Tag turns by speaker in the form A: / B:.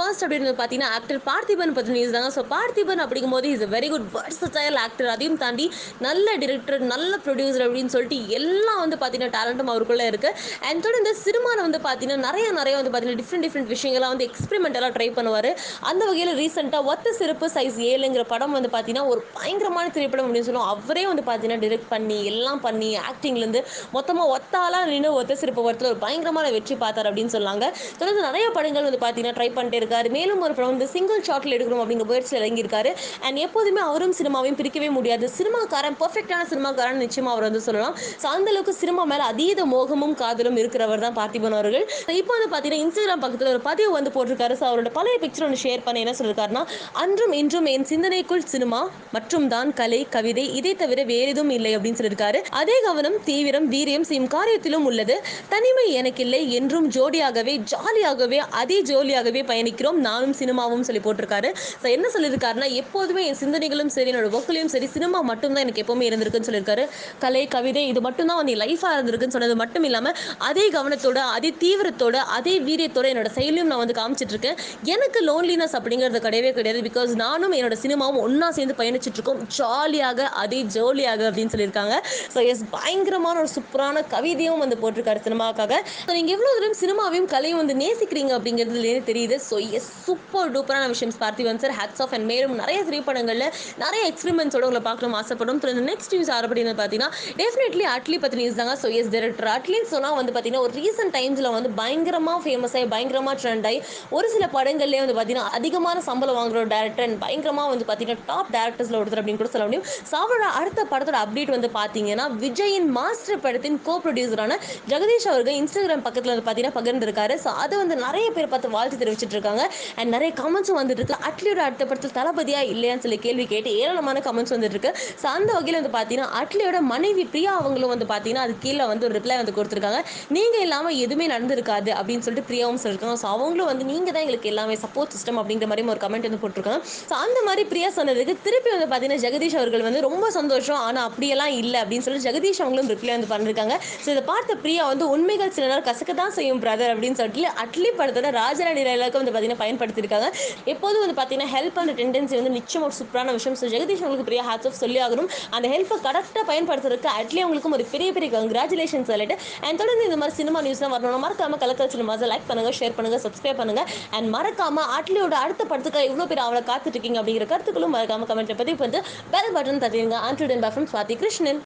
A: First அப்படின்னு பார்த்தீங்கன்னா actor Parthiban பற்றி நியூஸ் தாங்க. ஸோ பார்த்திபன் அப்படிங்கும்போது is a very good versatile actor அதையும் தாண்டி நல்ல டிரெக்டர் நல்ல ப்ரொடியூசர் அப்படின்னு சொல்லிட்டு எல்லாம் வந்து பார்த்தீங்கன்னா டேலண்ட்டும் அவருக்குள்ளே இருக்குது அண்ட் தொடர்ந்து சினிமாவில் வந்து பார்த்தீங்கன்னா நிறைய நிறைய வந்து பார்த்தீங்கன்னா டிஃப்ரெண்ட் டிஃப்ரெண்ட் விஷயங்கள்லாம் வந்து எக்ஸ்பெரிமெண்டலாக ட்ரை பண்ணுவார். அந்த வகையில் ரீசெண்டாக ஒத்த சிறப்பு சைஸ் ஏழுங்கிற படம் வந்து பார்த்தீங்கன்னா ஒரு பயங்கரமான திரைப்படம் அப்படின்னு சொல்லுவோம். அவரே வந்து பார்த்தீங்கன்னா டிரெக்ட் பண்ணி எல்லாம் பண்ணி ஆக்டிங்லேருந்து மொத்தமாக ஒத்தாலாம் நின்று ஒத்த சிறப்பு வரத்தில் ஒரு பயங்கரமான வெற்றி பார்த்தார் அப்படின்னு சொன்னாங்க. தொடர்ந்து நிறைய படங்கள் வந்து பார்த்தீங்கன்னா ட்ரை பண்ணிட்டே இருக்காரு மேலும் ஒரு படம் வந்து சிங்கிள் ஷாட்டில் எடுக்கணும் அப்படிங்கிற முயற்சியில் இறங்கியிருக்காரு. அண்ட் எப்போதுமே அவரும் சினிமாவையும் பிரிக்கவே முடியாது. சினிமாக்காரன் பர்ஃபெக்டான சினிமாக்காரன் நிச்சயமாக அவர் வந்து சொல்லலாம். ஸோ அந்த அளவுக்கு சினிமா மேலே அதீத மோகமும் காதலும் இருக்கிறவர் தான் பார்த்திபன் அவர்கள். இப்போ வந்து பார்த்தீங்கன்னா இன்ஸ்டாகிராம் பக்கத்தில் ஒரு பதிவு வந்து போட்டிருக்காரு. ஸோ அவரோட பழைய பிக்சர் ஒன்று ஷேர் பண்ண என்ன சொல்லியிருக்காருன்னா அன்றும் இன்றும் என் சிந்தனைக்குள் சினிமா மற்றும் தான் கலை கவிதை இதை தவிர வேறு எதுவும் இல்லை அப்படின்னு சொல்லியிருக்காரு அதே கவனம் தீவிரம் வீரியம் செய்யும் காரியத்திலும் உள்ளது. தனிமை எனக்கில்லை என்றும் ஜோடியாகவே ஜாலியாகவே அதே ஜோலியாகவே பயணிக்கிறோம் நானும் சினிமாவும் சொல்லி போட்டிருக்காரு. ஸோ என்ன சொல்லியிருக்காருன்னா எப்போதுமே என் சிந்தனைகளும் சரி என்னோட ஒர்க்கிலையும் சரி சினிமா மட்டும்தான் எனக்கு எப்போவுமே இருந்திருக்குன்னு சொல்லியிருக்காரு. கலை கவிதை இது மட்டும்தான் வந்து லைஃபாக இருந்திருக்குன்னு சொன்னது மட்டும் இல்லாமல் அதே கவனத்தோட அதே தீவிரத்தோட அதே வீரியத்தோட என்னோட செயலையும் நான் வந்து காமிச்சிட்ருக்கேன். எனக்கு லோன்லினஸ் அப்படிங்கிறது கிடையவே கிடையாது. பிகாஸ் நானும் என்னோட சினிமாவும் ஒன்றா சேர்ந்து பயணிச்சிட்ருக்கோம். ஜாலியாக அதே ஜோலியாக அப்படின்னு சொல்லியிருக்காங்க. ஸோ எஸ் பயங்கரமான ஒரு சூப்பரான கவிதையும் வந்து போட்டிருக்காரு சினிமாவுக்காக. ஸோ நீங்கள் எவ்வளோ தூரம் சினிமாவையும் கலையும் வந்து நேசிக்கிறீங்க அப்படிங்கிறதுலேயே தெரியுது. ஸோ எஸ் சூப்பர் டூப்பரான விஷயம் Parthiban sir hats off and மேலும் நிறைய திரைப்படங்களில் நிறைய எக்ஸ்பெரிமெண்ட்ஸோட உங்களை பார்க்கணும் ஆசைப்படும் தொடர்ந்து நெக்ஸ்ட் நியூஸ் யார் அப்படின்னு பார்த்தீங்கன்னா டெஃபினெட்லி அட்லி பற்றி நியூஸ் தாங்க. ஸோ எஸ் டேரக்டர் அட்லின்னு சொன்னால் வந்து பார்த்தீங்கன்னா ஒரு ரீசெண்ட் டைம்ஸில் வந்து பயங்கரமாக ஃபேமஸ் ஆகி பயங்கரமாக ட்ரெண்ட் ஆகி ஒரு சில படங்கள்லேயே வந்து பார்த்தீங்கன்னா அதிகமான சம்பளம் வாங்குற டேரக்டர் அண்ட் பயங்கரமாக வந்து பார்த்தீங்கன்னா டாப் டேரக்டர்ஸில் ஒருத்தர் அப்படின்னு கூட சொல்ல முடியும். ஸோ அவரோட அடுத்த படத்தோட அப்டேட் வந்து பார்த்தீங்கன்னா விஜயின் மாஸ்டர் படத்தின் கோ ப்ரொடியூசரான ஜெகதீஷ் அவர்கள் இன்ஸ்டாகிராம் பக்கத்தில் வந்து பார்த்தீங்கன்னா பகிர்ந்துருக்காரு. ஸோ அதை வந்து நிறைய பேர் பார்த்து வாழ்த்து தெரிவிச்சிட்டு இருக்காங்க. அண்ட் நிறைய கமெண்ட்ஸும் வந்துட்டு இருக்கு. அட்லியோட அடுத்த படத்தில் தளபதியா இல்லையான்னு சொல்லி கேள்வி கேட்டு ஏராளமான கமெண்ட்ஸ் வந்துட்டு இருக்கு. ஸோ அந்த வகையில் வந்து பார்த்தீங்கன்னா அட்லியோட மனைவி பிரியா அவங்களும் வந்து பார்த்தீங்கன்னா அது கீழே வந்து ஒரு ரிப்ளை வந்து கொடுத்துருக்காங்க. நீங்கள் இல்லாமல் எதுவுமே நடந்திருக்காது அப்படின்னு சொல்லிட்டு பிரியாவும் சொல்லியிருக்காங்க. ஸோ அவங்களும் வந்து நீங்கள் தான் எங்களுக்கு எல்லாமே சப்போர்ட் சிஸ்டம் அப்படிங்கிற மாதிரி ஒரு கமெண்ட் வந்து போட்டிருக்காங்க. ஸோ அந்த மாதிரி பிரியா சொன்னதுக்கு திருப்பி வந்து பார்த்தீங்கன்னா ஜெகதீஷ் அவர்கள் வந்து ரொம்ப சந்தோஷம். ஆனால் அப்படியெல்லாம் இல்லை அப்படின்னு சொல்லி ஜெகதீஷ் அவங்களும் ரிப்ளை வந்து பண்ணிருக்காங்க. ஸோ இதை பார்த்த பிரியா வந்து உண்மைகள் சில நேரம் கசக்க தான் செய்யும் பிரதர் அப்படின்னு சொல்லிட்டு அட்லி படத்தோட ராஜராணி டைலாக்கு வந்து பார்த்தீங்கன்னா பயன்படுத்தியிருக்காங்க. எப்போதும் வந்து பார்த்தீங்கன்னா ஹெல்ப் பண்ணுற டெண்டன்சி வந்து நிச்சயம் ஒரு சூப்பரான விஷயம். ஸோ ஜெகதீஷ் அவங்களுக்கு பெரிய ஹேட்ஸ் ஆஃப் சொல்லி ஆகணும். அந்த ஹெல்ப்பை கரெக்டாக பயன்படுத்துறதுக்கு அட்லி அவங்களுக்கும் ஒரு பெரிய பெரிய கங்க்ராச்சுலேஷன் சொல்லிட்டு. அண்ட் தொடர்ந்து இந்த மாதிரி சினிமா நியூஸ்லாம் வரணும் மறக்காமல் கலக்கல் சினிமாஸை லைக் பண்ணுங்கள் ஷேர் பண்ணுங்கள் சப்ஸ்கிரைப் பண்ணுங்க. அண்ட் மறக்காமல் அட்லியோட அடுத்த படத்துக்கு இவ்வளோ பேர் அவளை காத்துட்டு இருக்கீங்க அப்படிங்கிற கருத்துக்களும் மறக்காமல் கமெண்ட்ல பதிவு வந்து பெல் பட்டன் தட்டிடுங்க. ஆண்ட்ரூடன் பேஃபம் சுவாதி கிருஷ்ணன்